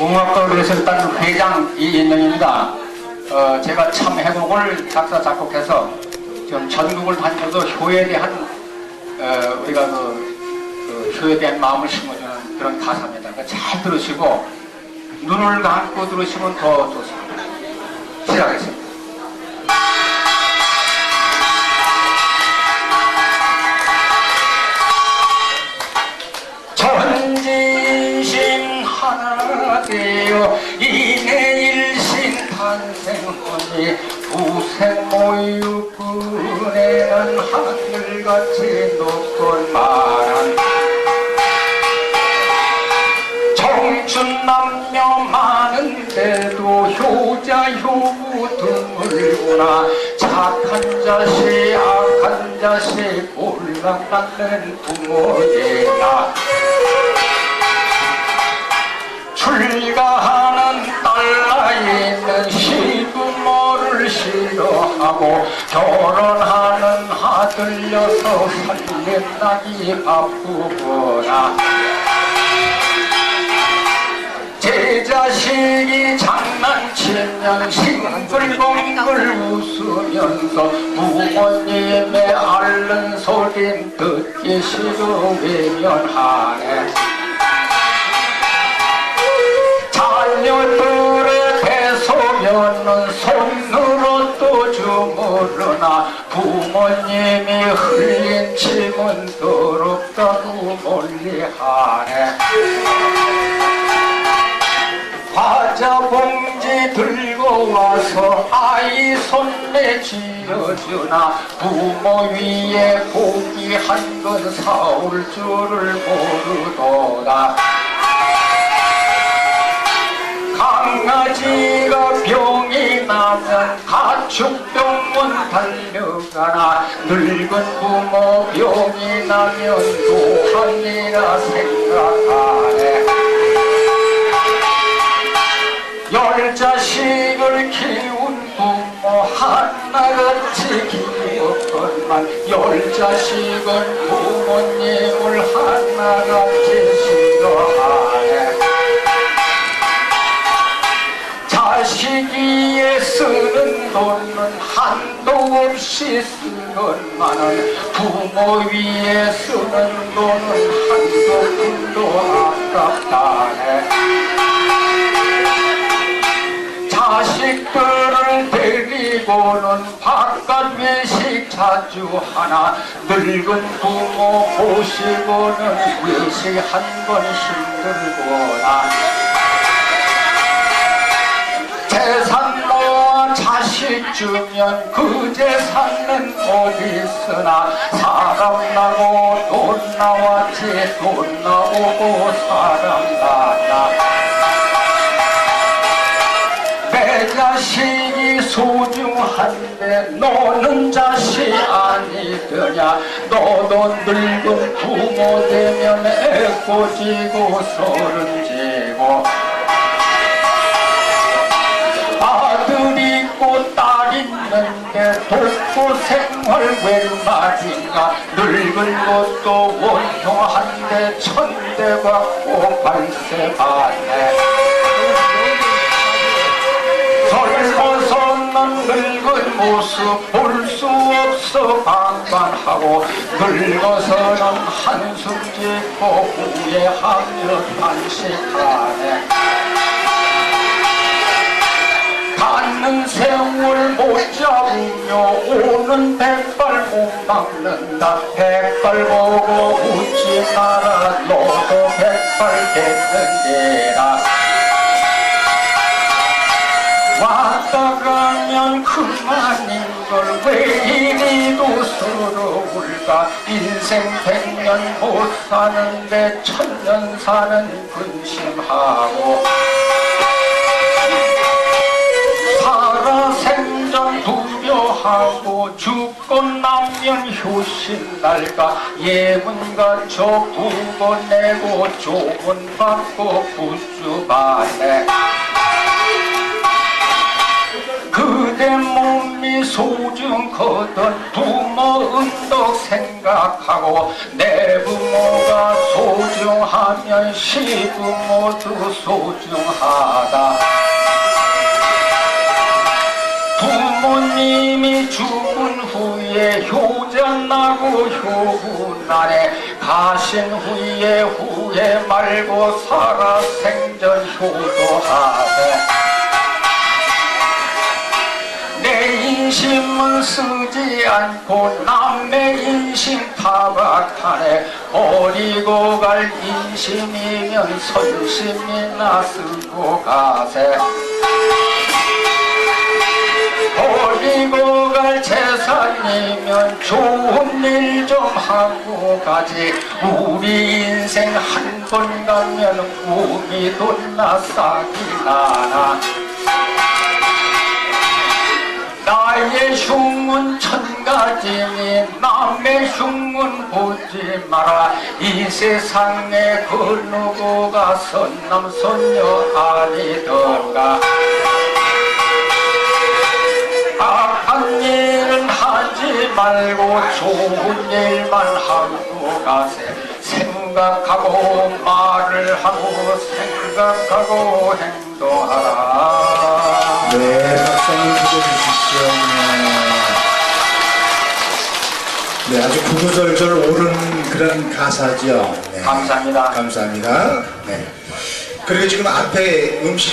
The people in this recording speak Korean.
음악가에서 일단 회장 이인영입니다. 어, 제가 참 해곡을 작사 작곡해서 지금 전국을 다니면서 효에 대한 어, 우리가 그, 그 효에 대한 마음을 심어주는 그런 가사입니다. 그러니까 잘 들으시고 눈을 감고 들으시면 더 좋습니다. 시작하겠습니다. 그네는 하늘같이 높은 말한 청춘 남녀 많은데도 효자 효부 드물구나. 착한 자식 악한 자식 몰락받는 부모이나 출가하 아들 녀석 살림나기 바쁘구나 제 자식이 장난치면 싱글벙글 웃으면서 부모님의 앓는 소린 듣기 싫어 외면하네 부모님이 흘린 침은 더럽다고 멀리하네. 과자 봉지 들고 와서 아이 손에 쥐어주나 부모 위에 고기 한 건 사올 줄을 모르도다. 강아지가 병이 나면 가축병원 달려 가나 늙은 부모 병이 나면 노한이라 생각하네. 열 자식을 키운 부모 하나같이 키웠건만 열 자식은 부모님을 하나같이 한도 없이 쓰건만은 부모 위에 쓰는 돈은 한도 풀도 아깝다네. 자식들을 데리고는 바깥 외식 자주 하나 늙은 부모 보시고는 외식 한 번 힘들구나 50 주년 그제 사는 어디있으나 사람 나고 돈 나왔지 돈 나오고 사람 나나 내 자식이 소중한데 너는 자식 아니더냐. 너도 늙은 부모 되면 애꿎지고 서른 지고 있는데 돕고 생활 웬 말인가? 늙은 것도 원통한데 천대 받고 발세 받네 젊어서는 늙은 모습 볼 수 없어 방관하고 늙어서는 한숨 짓고 후회하며 단식하네. 가는 세월 못 막는다. 백발 보고 웃지 너도 백발 됐는데라. 왔다 가면 그만인 걸 왜 이리도 서러울까? 인생 백년 못 사는데 천년 사는 근심하고 나면 효신 날까 예문 갖춰 부고 내고 조문 받고 부수받네 그대 몸이 소중거든 부모 은덕 생각하고 내 부모가 소중하면 시부 모두 소중하다. 부모님이 죽은 후에 효전나고 효훈날에 가신 후에 후회 말고 살아 생전 효도하되 내 인심은 쓰지 않고 남의 인심 타박하네. 버리고 갈 인심이면 선심이나 쓰고 가세. 버리고 좋은 일 좀 하고 가지. 우리 인생 한 번 가면 꿈이 돈나 싹이 나나. 나의 흉은 천 가지니 남의 흉은 보지 마라. 이 세상에 그 누구가 선남 선녀 아니던가. 하지 말고 좋은 일만 하고 가세 생각하고 말을 하고 생각하고 행동하라 네, 박수 한번 쳐주십시오. 네. 네, 아주 구구절절 오른 그런 가사죠. 네. 감사합니다. 감사합니다. 네. 그리고 지금 앞에 음식